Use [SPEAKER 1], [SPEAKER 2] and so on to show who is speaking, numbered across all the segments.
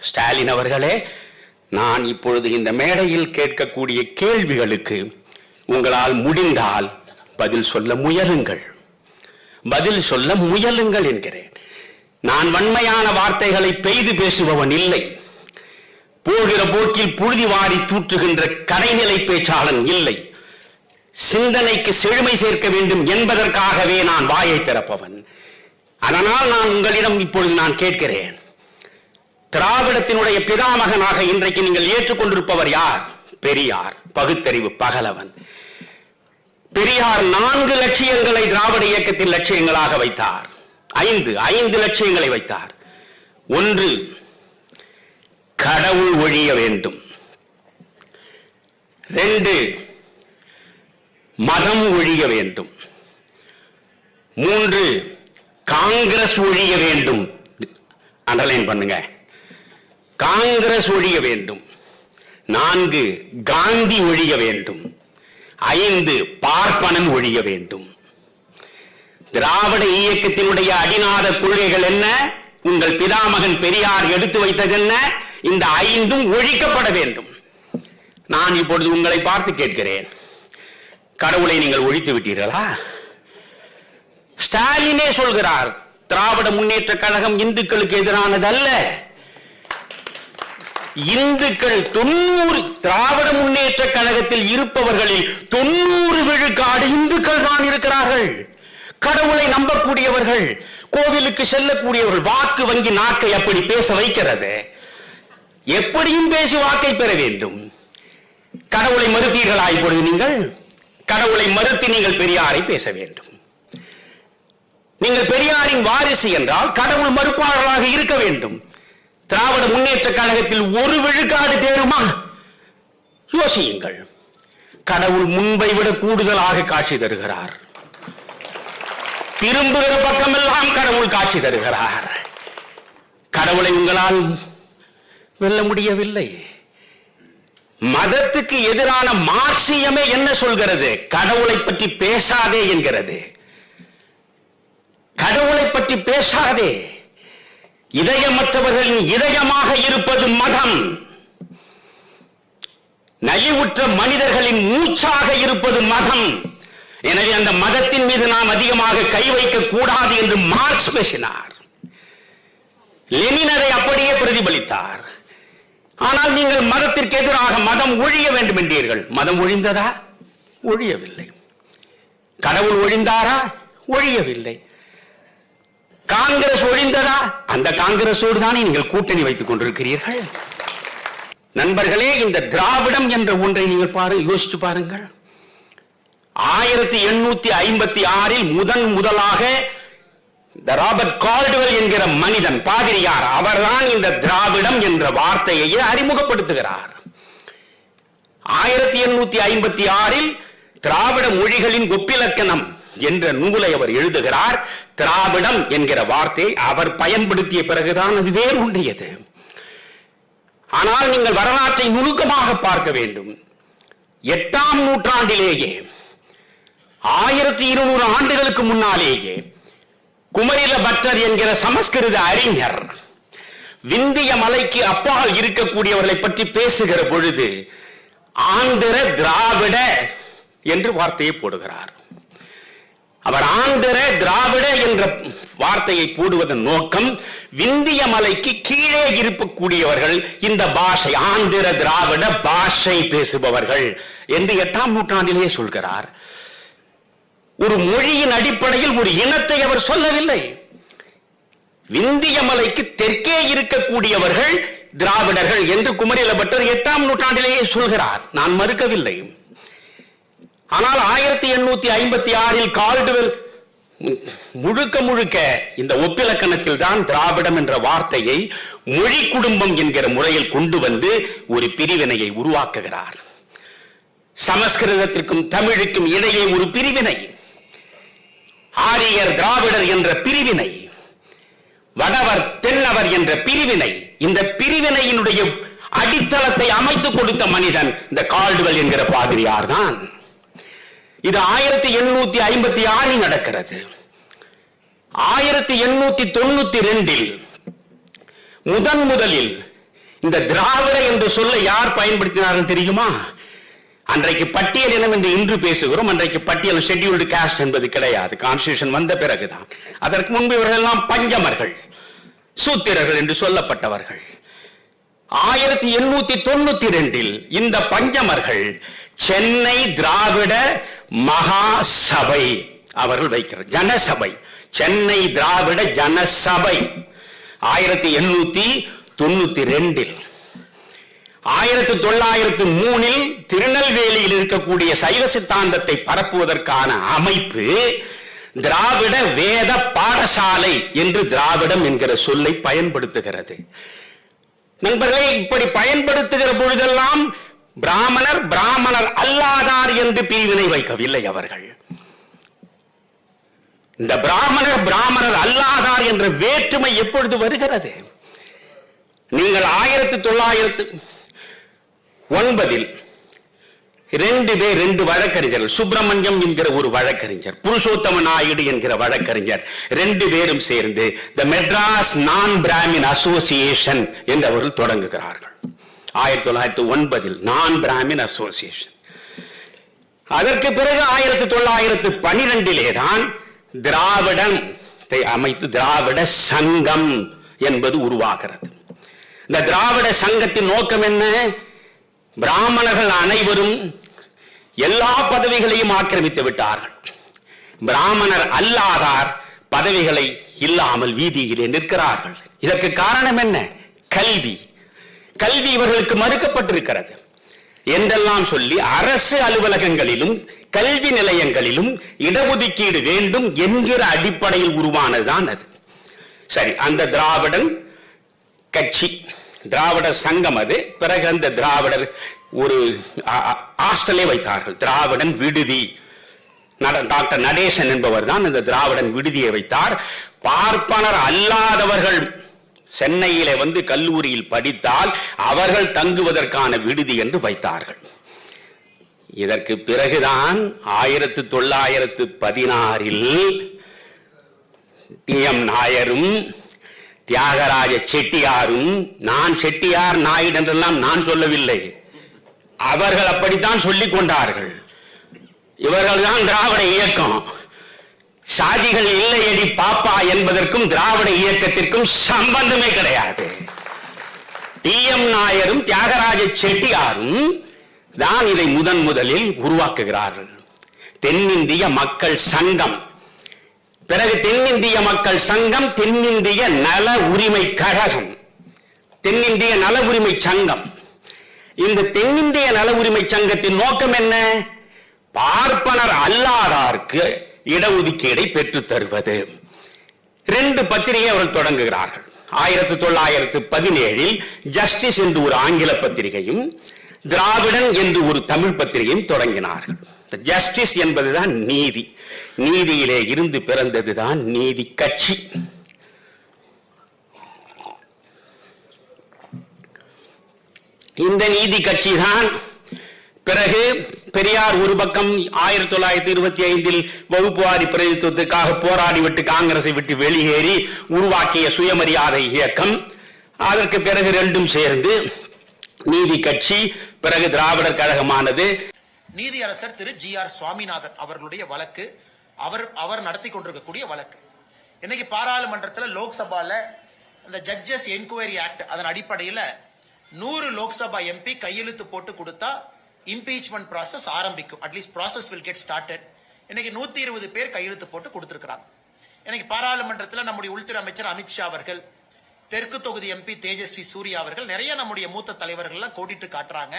[SPEAKER 1] ஸ்டாலின் அவர்களே நான் இப்பொழுது இந்த மேடையில் கேட்கக்கூடிய கேள்விகளுக்கு உங்களால் முடிந்தால் பதில் சொல்ல முயலுங்கள். பதில் சொல்ல முயலுங்கள் என்கிறேன். நான் வன்மையான வார்த்தைகளை பெய்து பேசுபவன் இல்லை. போகிற போக்கில் புழுதி வாரி தூற்றுகின்ற கடைநிலை பேச்சாளன் இல்லை. சிந்தனைக்கு செழுமை சேர்க்க வேண்டும் என்பதற்காகவே நான் வாயை திறப்பவன். அதனால் நான் உங்களிடம் இப்பொழுது நான் கேட்கிறேன். திராவிடத்தினுடைய பிதாமகனாக இன்றைக்கு நீங்கள் ஏற்றுக்கொண்டிருப்பவர் யார்? பெரியார். பகுத்தறிவு பகலவன். பெரியார் நான்கு லட்சியங்களை திராவிட இயக்கத்தின் லட்சியங்களாக வைத்தார். ஐந்து ஐந்து லட்சியங்களை வைத்தார். ஒன்று கடவுள் ஒழிய வேண்டும். ரெண்டு மதம் ஒழிய வேண்டும். மூன்று காங்கிரஸ் ஒழிய வேண்டும். அண்டர்லைன் பண்ணுங்க. காங்கிரஸ் ஒழிய வேண்டும். நான்கு காந்தி ஒழிய வேண்டும். ஐந்து பார்ப்பனன் ஒழிய வேண்டும். திராவிட இயக்கத்தினுடைய அடிநாத கொள்கைகள் என்ன? உங்கள் பிதாமகன் பெரியார் எடுத்து வைத்தது என்ன? இந்த ஐந்தும் ஒழிக்கப்பட வேண்டும். நான் இப்பொழுது உங்களை பார்த்து கேட்கிறேன். கடவுளை நீங்கள் ஒழித்து விட்டீர்களா? ஸ்டாலினே சொல்கிறார் திராவிட முன்னேற்ற கழகம் இந்துக்களுக்கு எதிரானதல்ல. இந்துக்கள் தொண்ணூறு திராவிட முன்னேற்ற கழகத்தில் இருப்பவர்களில் தொண்ணூறு விழுக்காடு இந்துக்கள் தான் இருக்கிறார்கள். கடவுளை நம்பக்கூடியவர்கள் கோவிலுக்கு செல்லக்கூடியவர்கள் வாக்கு வங்கி நாக்கை அப்படி பேச வைக்கிறது. எப்படியும் பேசி வாக்கை பெற வேண்டும். கடவுளை மறுத்தீர்களா இப்பொழுது நீங்கள்? கடவுளை மறுத்து நீங்கள் பெரியாரை பேச வேண்டும். நீங்கள் பெரியாரின் வாரிசு என்றால் கடவுள் மறுப்பாளர்களாக இருக்க வேண்டும். திராவிட முன்னேற்ற கழகத்தில் ஒரு விழுக்காடு தேருமா? யோசியுங்கள். கடவுள் முன்பை விட கூடுதலாக காட்சி தருகிறார். திரும்புகிற பக்கமெல்லாம் கடவுள் காட்சி தருகிறார். கடவுளை உங்களால் வெல்ல முடியவில்லை. மதத்துக்கு எதிரான மார்க்சியமே என்ன சொல்கிறது? கடவுளை பற்றி பேசாதே என்கிறது. கடவுளை பற்றி பேசாதே. இதயமற்றவர்களின் இதயமாக இருப்பது மதம். நலிவுற்ற மனிதர்களின் மூச்சாக இருப்பது மதம். எனவே அந்த மதத்தின் மீது நாம் அதிகமாக கை வைக்க கூடாது என்று மார்க்ஸ் பேசினார். லெனின் அதை அப்படியே பிரதிபலித்தார். ஆனால் நீங்கள் மதத்திற்கு எதிராக மதம் ஒழிய வேண்டும் என்றீர்கள். மதம் ஒழிந்ததா? ஒழியவில்லை. கடவுள் ஒழிந்தாரா? ஒழியவில்லை. காங்கிரஸ் ஒழிந்ததா? அந்த காங்கிரஸோடு தானே நீங்கள் கூட்டணி வைத்துக் கொண்டிருக்கிறீர்கள். நண்பர்களே இந்த திராவிடம் என்ற ஒன்றை நீங்கள் பாரு யோசிச்சு பாருங்கள். ஆயிரத்தி எண்ணூத்தி ஐம்பத்தி ஆறில் முதன் முதலாக இந்த ராபர்ட் கால்டுவெல் என்கிற மனிதன் பாதிரியார் அவர்தான் இந்த திராவிடம் என்ற வார்த்தையை அறிமுகப்படுத்துகிறார். ஆயிரத்தி எண்ணூத்தி ஐம்பத்தி ஆறில் திராவிட மொழிகளின் ஒப்பிலக்கணம் என்ற நூலை அவர் எழுதுகிறார். திராவிடம் என்கிற வார்த்தை அவர் பயன்படுத்திய பிறகுதான் அது வேறு ஒன்றியது ஆனால் நீங்கள் வரலாற்றை நுணுக்கமாக பார்க்க வேண்டும். எட்டாம் நூற்றாண்டிலேயே ஆயிரத்தி இருநூறு ஆண்டுகளுக்கு முன்னாலேயே குமரில பட்டர் என்கிற சமஸ்கிருத அறிஞர் விந்திய மலைக்கு அப்பால் இருக்கக்கூடியவர்களை பற்றி பேசுகிற பொழுது ஆந்திர திராவிட என்று வார்த்தையை போடுகிறார். அவர் ஆந்திர திராவிட என்ற வார்த்தையை போடுவதன் நோக்கம் விந்திய மலைக்கு கீழே இருக்கக்கூடியவர்கள் இந்த பாஷை ஆந்திர திராவிட பாஷை பேசுபவர்கள் என்று எட்டாம் நூற்றாண்டிலேயே சொல்கிறார். ஒரு மொழியின் அடிப்படையில் ஒரு இனத்தை அவர் சொல்லவில்லை. விந்திய மலைக்கு தெற்கே இருக்கக்கூடியவர்கள் திராவிடர்கள் என்று குமரிலபட்டர் எட்டாம் நூற்றாண்டிலேயே சொல்கிறார். நான் மறுக்கவில்லை. ஆனால் ஆயிரத்தி எண்ணூத்தி ஐம்பத்தி ஆறில் கால்டுவெல் முழுக்க முழுக்க இந்த ஒப்பிலக்கணத்தில் தான் திராவிடம் என்ற வார்த்தையை மொழி குடும்பம் என்கிற முறையில் கொண்டு வந்து ஒரு பிரிவினையை உருவாக்குகிறார். சமஸ்கிருதத்திற்கும் தமிழுக்கும் இடையே ஒரு பிரிவினை. ஆரியர் திராவிடர் என்ற பிரிவினை. வடவர் தென்னவர் என்ற பிரிவினை. இந்த பிரிவினையினுடைய அடித்தளத்தை அமைத்துக் கொடுத்த மனிதன் இந்த கால்டுவெல் என்கிற பாதிரியார் தான் இது ஆயிரத்தி எண்ணூத்தி ஐம்பத்தி ஆறில் நடக்கிறது. ஆயிரத்தி எண்ணூத்தி தொண்ணூத்தி ரெண்டில் முதன் முதலில் இந்த திராவிட என்ற சொல்லை யார் பயன்படுத்தினார்கள் தெரியுமா? அன்றைக்கு பட்டியல் இனம் என்று இன்று பேசுகிறோம். அன்றைக்கு பட்டியல் ஷெட்யூல்டு காஸ்ட் என்பது கிடையாது. கான்ஸ்டியூஷன் வந்த பிறகுதான். அதற்கு முன்பு இவர்கள் எல்லாம் பஞ்சமர்கள் சூத்திரர்கள் என்று சொல்லப்பட்டவர்கள். ஆயிரத்தி எண்ணூத்தி தொண்ணூத்தி ரெண்டில் இந்த பஞ்சமர்கள் சென்னை திராவிட மகா சபை அவர்கள் வைக்கிறார். ஜனசபை. சென்னை திராவிட ஜனசபை. ஆயிரத்தி எண்ணூத்தி தொண்ணூத்தி ரெண்டில் ஆயிரத்தி தொள்ளாயிரத்தி மூணில் திருநெல்வேலியில் இருக்கக்கூடிய சைவ சித்தாந்தத்தை பரப்புவதற்கான அமைப்பு திராவிட வேத பாடசாலை என்று திராவிடம் என்கிற சொல்லை பயன்படுத்துகிறது. நண்பர்களே இப்படி பயன்படுத்துகிற பொழுதெல்லாம் பிராமணர் பிராமணர் அல்லாதார் என்று பிரிவினை வைக்கவில்லை அவர்கள். இந்த பிராமணர் பிராமணர் அல்லாதார் என்ற வேற்றுமை எப்பொழுது வருகிறது? நீங்கள் ஆயிரத்தி தொள்ளாயிரத்து ஒன்பதில் ரெண்டு பேர் ரெண்டு வழக்கறிஞர்கள் சுப்பிரமணியம் என்கிற ஒரு வழக்கறிஞர் புருஷோத்தம நாயுடு என்கிற வழக்கறிஞர் ரெண்டு பேரும் சேர்ந்து த மெட்ராஸ் நான் பிராமின் அசோசியேஷன் என்று அவர்கள் தொடங்குகிறார்கள். ஆயிரத்தி தொள்ளாயிரத்தி ஒன்பதில் நான் பிராமின் அசோசியேஷன் அதற்கு பிறகு ஆயிரத்தி தொள்ளாயிரத்து பனிரெண்டிலே தான் திராவிடம் அமைத்து திராவிட சங்கம் என்பது உருவாகிறது. இந்த திராவிட சங்கத்தின் நோக்கம் என்ன? பிராமணர்கள் அனைவரும் எல்லா பதவிகளையும் ஆக்கிரமித்து விட்டார்கள். பிராமணர் அல்லாதார் பதவிகளை இல்லாமல் வீதியிலே நிற்கிறார்கள். இதற்கு காரணம் என்ன? கல்வி. கல்வி இவர்களுக்கு மறுக்கப்பட்டிருக்கிறது. என்றெல்லாம் சொல்லி அரசு அலுவலகங்களிலும் கல்வி நிலையங்களிலும் இடஒதுக்கீடு வேண்டும் என்கிற அடிப்படையில் உருவானதுதான் அது. சரி அந்த திராவிடன் கட்சி திராவிட சங்கம் அது. பிறகு அந்த திராவிடர் ஒரு ஹாஸ்டலே வைத்தார்கள். திராவிடன் விடுதி. டாக்டர் நடேசன் என்பவர் தான் இந்த திராவிடன் விடுதியை வைத்தார். பார்ப்பனர் அல்லாதவர்கள் சென்னையிலே வந்து கல்லூரியில் படித்தால் அவர்கள் தங்குவதற்கான விடுதி என்று வைத்தார்கள். இதற்கு பிறகுதான் ஆயிரத்து தொள்ளாயிரத்து பதினாறில் டி. எம். நாயரும் தியாகராஜ செட்டியாரும் நான் செட்டியார் நாயுடு என்றெல்லாம் நான் சொல்லவில்லை. அவர்கள் அப்படித்தான் சொல்லிக் கொண்டார்கள். இவர்கள் தான் திராவிட இயக்கம். சாதிகள் இல்லையடி பாப்பா என்பதற்கும் திராவிட இயக்கத்திற்கும் சம்பந்தமே கிடையாது. டி எம் நாயரும் தியாகராஜ செட்டியாரும் தான் இதை முதன் முதலில் உருவாக்குகிறார்கள். தென்னிந்திய மக்கள் சங்கம். பிறகு தென்னிந்திய மக்கள் சங்கம் தென்னிந்திய நல உரிமை கழகம். தென்னிந்திய நல உரிமை சங்கம். இந்த தென்னிந்திய நல உரிமை சங்கத்தின் நோக்கம் என்ன? பார்ப்பனர் அல்லாதார்க்கு இடஒதுக்கீடை பெற்றுத் தருவது. ரெண்டு பத்திரிகை அவர்கள் தொடங்குகிறார்கள். ஆயிரத்தி தொள்ளாயிரத்து பதினேழில் ஜஸ்டிஸ் என்று ஒரு ஆங்கில பத்திரிகையும் திராவிடன் என்று ஒரு தமிழ் பத்திரிகையும் தொடங்கினார்கள். ஜஸ்டிஸ் என்பதுதான் நீதி. நீதியிலே இருந்து பிறந்ததுதான் நீதி கட்சி. இந்த நீதி கட்சி தான் பிறகு பெரியார் ஒரு பக்கம் ஆயிரத்தி தொள்ளாயிரத்தி இருபத்தி ஐந்தில் வகுப்புவாரி பிரதித்துவத்துக்காக போராடி விட்டு காங்கிரஸை விட்டு வெளியேறி உருவாக்கிய சுயமரியாதை இயக்கம். அதற்கு பிறகு ரெண்டும் சேர்ந்து நீதி கட்சி பிறகு திராவிடர் கழகமானது.
[SPEAKER 2] நீதியரசர் திரு ஜி ஆர் சுவாமிநாதன் அவர்களுடைய வழக்கு அவர் அவர் நடத்தி கொண்டிருக்கக்கூடிய வழக்கு. இன்னைக்கு பாராளுமன்றத்துல லோக்சபால இந்த ஜட்ஜஸ் என்கொயரி ஆக்ட் அதன் அடிப்படையில நூறு லோக்சபா எம்பி கையெழுத்து போட்டு கொடுத்தா இம்பீச்மெண்ட் ப்ராசஸ் ஆரம்பிக்கும். At least process will get started இன்னைக்கு நூத்தி இருபது பேர் கையெழுத்து போட்டு கொடுத்திருக்கிறாங்க. இன்னைக்கு பாராளுமன்றத்தில் நம்முடைய உள்துறை அமைச்சர் அமித்ஷா அவர்கள் தெற்கு தொகுதி எம்பி தேஜஸ்வி சூர்யா அவர்கள் நிறைய நம்முடைய மூத்த தலைவர்கள் கூட்டிட்டு காட்டுறாங்க.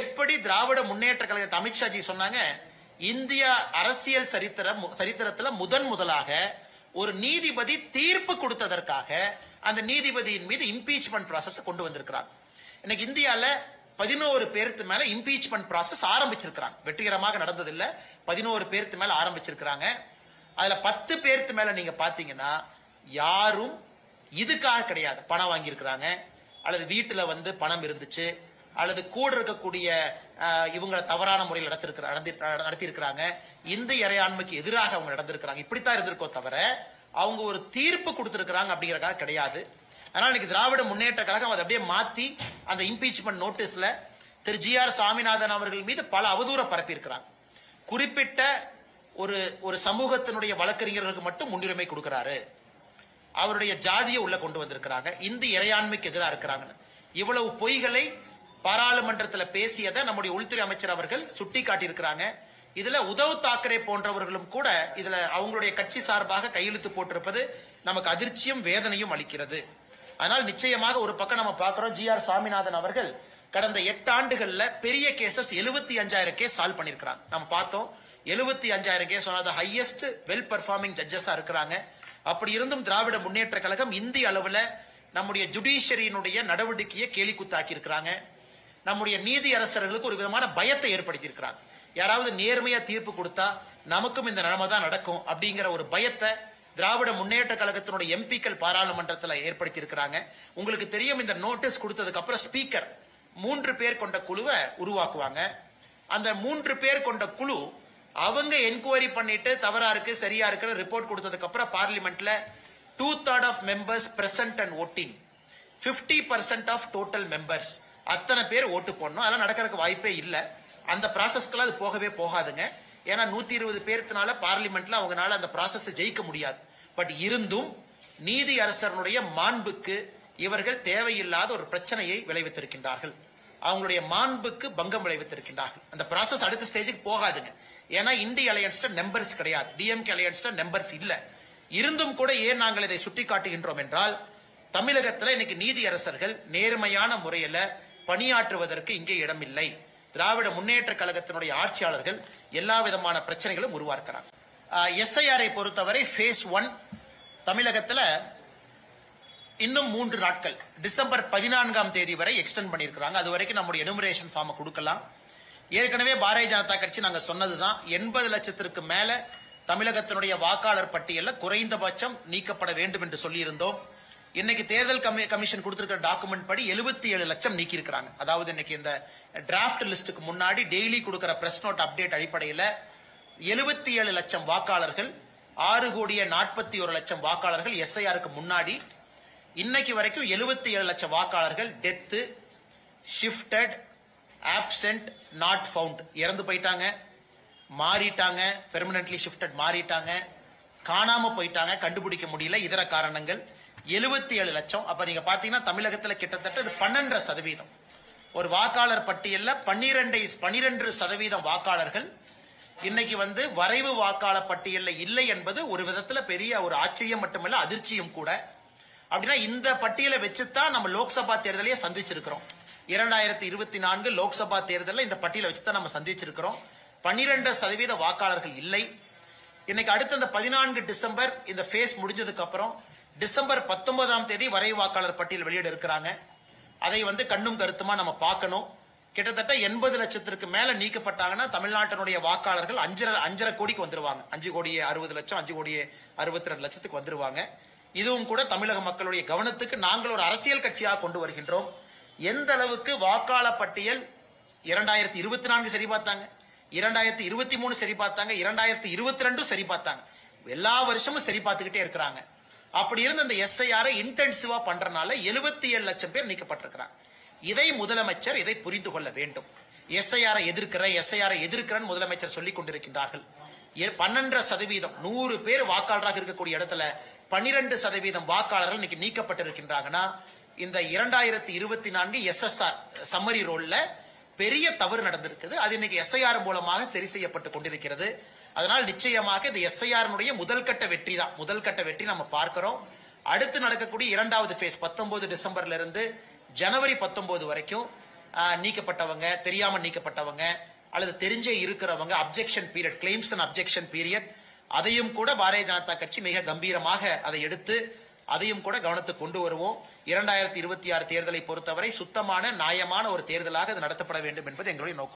[SPEAKER 2] எப்படி திராவிட முன்னேற்ற கழகத்தை அமித்ஷாஜி சொன்னாங்க இந்திய அரசியல் சரித்திர சரித்திரத்துல முதன் முதலாக ஒரு நீதிபதி தீர்ப்பு கொடுத்ததற்காக அந்த நீதிபதியின் மீது இம்பீச்மெண்ட் ப்ராசஸ் கொண்டு வந்திருக்கிறாங்க. இன்னைக்கு இந்தியாவில் பதினோரு பேருக்கு மேல இம்பீச்மெண்ட் ப்ராசஸ் ஆரம்பிச்சிருக்கிறாங்க. வெற்றிகரமாக நடந்ததில்ல. பதினோரு பேருக்கு மேல ஆரம்பிச்சிருக்கிறாங்க. அதுல பத்து பேருக்கு மேல நீங்க பாத்தீங்கன்னா யாரும் இதுக்காக கிடையாது. பணம் வாங்கியிருக்கிறாங்க. அல்லது வீட்டுல வந்து பணம் இருந்துச்சு. அல்லது கூட இருக்கக்கூடிய இவங்களை தவறான முறையில் நடத்திருக்கிற நடத்தி நடத்தியிருக்கிறாங்க. இந்த இறையாண்மைக்கு எதிராக அவங்க நடந்திருக்கிறாங்க. இப்படித்தான் இருந்திருக்கோ தவிர அவங்க ஒரு தீர்ப்பு கொடுத்திருக்கிறாங்க அப்படிங்கறதுக்காக கிடையாது. அதனால் இன்னைக்கு திராவிட முன்னேற்ற கழகம் அதை அப்படியே மாத்தி அந்த இம்பீச்மெண்ட் நோட்டீஸ்ல திரு ஜி ஆர் சாமிநாதன் அவர்கள் மீது பல அவதூற பரப்பி குறிப்பிட்ட ஒரு ஒரு சமூகத்தினுடைய வழக்கறிஞர்களுக்கு மட்டும் முன்னுரிமை கொடுக்கிறாரு. அவருடைய ஜாதியை உள்ள கொண்டு வந்திருக்கிறாங்க. இந்து இறையாண்மைக்கு எதிராக இருக்கிறாங்க. இவ்வளவு பொய்களை பாராளுமன்றத்தில் பேசியதை நம்முடைய உள்துறை அமைச்சர் அவர்கள் சுட்டி காட்டியிருக்கிறாங்க இதுல உதவ் தாக்கரே போன்றவர்களும் கூட இதுல அவங்களுடைய கட்சி சார்பாக கையெழுத்து போட்டிருப்பது நமக்கு அதிர்ச்சியும் வேதனையும் அளிக்கிறது. அதனால் நிச்சயமாக ஒரு பக்கம் நம்ம பார்க்கிறோம் ஜி ஆர் சாமிநாதன் அவர்கள் கடந்த எட்டு ஆண்டுகள்ல பெரிய கேசஸ் எழுபத்தி அஞ்சாயிரம் கேஸ் சால்வ் பண்ணிருக்கிறாங்க நம்ம பார்த்தோம் எழுபத்தி அஞ்சாயிரம் கேஸ் ஹையஸ்ட் வெல் பர்ஃபார்மிங் ஜட்ஜஸா இருக்கிறாங்க. அப்படி இருந்தும் திராவிட முன்னேற்ற கழகம் இந்திய அளவுல நம்முடைய ஜுடிஷியரியினுடைய நடவடிக்கையை கேலி குத்தாக்கி இருக்கிறாங்க நம்முடைய நீதி அரசர்களுக்கு ஒரு விதமான பயத்தை ஏற்படுத்தி இருக்கிறாங்க யாராவது நேர்மையா தீர்ப்பு கொடுத்தா நமக்கும் இந்த நிலைமை தான் நடக்கும் அப்படிங்கிற ஒரு பயத்தை திராவிட முன்னேற்ற கழகத்தினுடைய எம்பிக்கள் பாராளுமன்றத்தில் ஏற்படுத்தி இருக்கிறாங்க உங்களுக்கு தெரியும் இந்த நோட்டீஸ் கொடுத்ததுக்கு அப்புறம் ஸ்பீக்கர் மூன்று பேர் கொண்ட குழுவை உருவாக்குவாங்க. அந்த மூன்று பேர் கொண்ட குழு அவங்க என்கொயரி பண்ணிட்டு தவறா இருக்கு சரியா இருக்கு ரிப்போர்ட் கொடுத்ததுக்கு அப்புறம் பார்லிமெண்ட்ல two third of members present and voting 50% percent of total members அத்தனை பேர் ஓட்டு போடணும். அதெல்லாம் நடக்கிறதுக்கு வாய்ப்பே இல்லை. அந்த ப்ராசஸ்க்கெல்லாம் அது போகவே போகாதுங்க. ஏன்னா நூத்தி இருபது பேர்த்தினால பார்லிமெண்ட்ல அவங்கனால அந்த ப்ராசஸ் ஜெயிக்க முடியாது. பட் இருந்தும் நீதி அரசனுடைய மாண்புக்கு இவர்கள் தேவையில்லாத ஒரு பிரச்சனையை விளைவித்திருக்கின்றார்கள். அவங்களுடைய மாண்புக்கு பங்கம் விளைவித்திருக்கின்றார்கள். அந்த ப்ராசஸ் அடுத்த ஸ்டேஜுக்கு போகாதுங்க. ஏன்னா இந்திய அலையன்ஸ்ட நம்பர்ஸ் கிடையாது. டிஎம்கே அலையன்ஸ்ட நம்பர்ஸ் இல்ல. இருந்தும் கூட ஏன் நாங்கள் இதை சுட்டி காட்டுகின்றோம் என்றால் தமிழகத்தில் இன்னைக்கு நீதி அரசர்கள் நேர்மையான முறையில பணியாற்றுவதற்கு இங்கே இடமில்லை. திராவிட முன்னேற்ற கழகத்தினுடைய ஆட்சியாளர்கள் எல்லா விதமான பிரச்சனைகளும் உருவாக்குறாங்க. எஸ்ஐஆரை பொறுத்தவரை ஃபேஸ் ஒன் தமிழகத்தில் இன்னும் மூன்று நாட்கள் டிசம்பர் பதினான்காம் தேதி வரை எக்ஸ்டெண்ட் பண்ணியிருக்கிறாங்க. அது வரைக்கும் நம்முடைய எனுமரேஷன் ஃபார்மை கொடுக்கலாம். ஏற்கனவே பாரதிய ஜனதா கட்சி நாங்கள் சொன்னதுதான். எண்பது லட்சத்திற்கு மேல தமிழகத்தினுடைய வாக்காளர் பட்டியலில் குறைந்தபட்சம் நீக்கப்பட வேண்டும் என்று சொல்லியிருந்தோம். இன்னைக்கு தேர்தல் கமி- கமிஷன் கொடுத்திருக்கிற டாக்குமெண்ட் படி 77 ஏழு லட்சம் நீக்கி இருக்கிறாங்க அதாவது இன்னைக்கு இந்த டிராப்ட் லிஸ்டுக்கு முன்னாடி டெய்லி கொடுக்கிற பிரஸ் நோட் அப்டேட் அடிப்படையில் 77 ஏழு லட்சம் வாக்காளர்கள் ஆறு கோடிய நாற்பத்தி ஒரு லட்சம் வாக்காளர்கள் எஸ்ஐஆருக்கு முன்னாடி இன்னைக்கு வரைக்கும் 77 ஏழு லட்சம் வாக்காளர்கள் death shifted absent not found இறந்து போயிட்டாங்க மாறிட்டாங்க பெர்மனன்ட்லி ஷிஃப்டட் மாறிட்டாங்க காணாம போயிட்டாங்க கண்டுபிடிக்க முடியல இதர காரணங்கள். 77 ஏழு லட்சம். அப்ப நீங்க பாத்தீங்கன்னா தமிழகத்துல கிட்டத்தட்ட இது பன்னெண்டரை சதவீதம். ஒரு வாக்காளர் பட்டியல்ல பன்னிரெண்டை பன்னிரெண்டு சதவீதம் வாக்காளர்கள். இன்னைக்கு வந்து வரைவு வாக்காளர் பட்டியல்ல இல்லை என்பது ஒரு விதத்துல பெரிய ஒரு ஆச்சரியம் மட்டுமல்ல அதிர்ச்சியும் கூட. அப்படின்னா இந்த பட்டியலை வச்சுதான் நம்ம லோக்சபா தேர்தலையே சந்திச்சிருக்கிறோம். இரண்டாயிரத்தி இருபத்தி நான்கு லோக்சபா தேர்தலில் இந்த பட்டியலை வச்சுதான் நம்ம சந்திச்சிருக்கிறோம். பன்னிரெண்டு சதவீத வாக்காளர்கள் இல்லை. இன்னைக்கு அடுத்த இந்த பதினான்கு டிசம்பர் இந்த ஃபேஸ் முடிஞ்சதுக்கு அப்புறம் டிசம்பர் பத்தொன்பதாம் தேதி வரை வாக்காளர் பட்டியல் வெளியிட இருக்கிறாங்க. அதை வந்து கண்ணும் கருத்துமா நம்ம பார்க்கணும். கிட்டத்தட்ட எண்பது லட்சத்திற்கு மேல நீக்கப்பட்டாங்கன்னா தமிழ்நாட்டினுடைய வாக்காளர்கள் அஞ்சரை அஞ்சரை கோடிக்கு வந்துருவாங்க. அஞ்சு கோடியே அறுபது லட்சம் அஞ்சு கோடியே அறுபத்தி ரெண்டு லட்சத்துக்கு வந்துருவாங்க. இதுவும் கூட தமிழக மக்களுடைய கவனத்துக்கு நாங்கள் ஒரு அரசியல் கட்சியாக கொண்டு வருகின்றோம். எந்த அளவுக்கு வாக்காளர் பட்டியல் இரண்டாயிரத்தி இருபத்தி நான்கு சரி பார்த்தாங்க. இரண்டாயிரத்தி இருபத்தி மூணு சரி பார்த்தாங்க. இரண்டாயிரத்தி இருபத்தி ரெண்டும் சரி பார்த்தாங்க. எல்லா வருஷமும் சரி பார்த்துக்கிட்டே இருக்கிறாங்க. அப்படி இருந்த இந்த எஸ்ஐஆரை இன்டென்சிவா பண்றனால 77 ஏழு லட்சம் பேர் நீக்கப்பட்டிருக்கிறாங்க. இதை முதலமைச்சர் இதை புரிந்து கொள்ள வேண்டும். எஸ்ஐஆரை எதிர்க்கிற எஸ்ஐஆரை எதிர்க்கிறேன் முதலமைச்சர் சொல்லிக் கொண்டிருக்கின்றார்கள். பன்னெண்டரை சதவீதம் நூறு பேர் வாக்காளராக இருக்கக்கூடிய இடத்துல பன்னிரண்டு சதவீதம் வாக்காளர்கள் இன்னைக்கு நீக்கப்பட்டிருக்கின்றாங்கன்னா இந்த இரண்டாயிரத்தி இருபத்தி நான்கு எஸ்எஸ்ஆர் சம்மரி ரோல்ல பெரிய தவறு நடந்திருக்குது. அது இன்னைக்கு எஸ்ஐஆர் மூலமாக சரி செய்யப்பட்டு கொண்டிருக்கிறது. அதனால் நிச்சயமாக இது எஸ்ஐஆரினுடைய முதல் கட்ட வெற்றி தான். முதல் கட்ட வெற்றி நம்ம பார்க்கிறோம். அடுத்து நடக்கக்கூடிய இரண்டாவது ஃபேஸ் 19 டிசம்பர்ல இருந்து ஜனவரி 19 வரைக்கும் நீக்கப்பட்டவங்க தெரியாம நீக்கப்பட்டவங்க அல்லது தெரிஞ்சே இருக்கிறவங்க objection period claims and objection period அதையும் கூட பாரதிய ஜனதா கட்சி மிக கம்பீரமாக அதை எடுத்து அதையும் கூட கவனத்துக்கு கொண்டு வருவோம். இரண்டாயிரத்தி இருபத்தி ஆறு தேர்தலை பொறுத்தவரை சுத்தமான நியாயமான ஒரு தேர்தலாக அது நடத்தப்பட வேண்டும் என்பது எங்களுடைய நோக்கம்.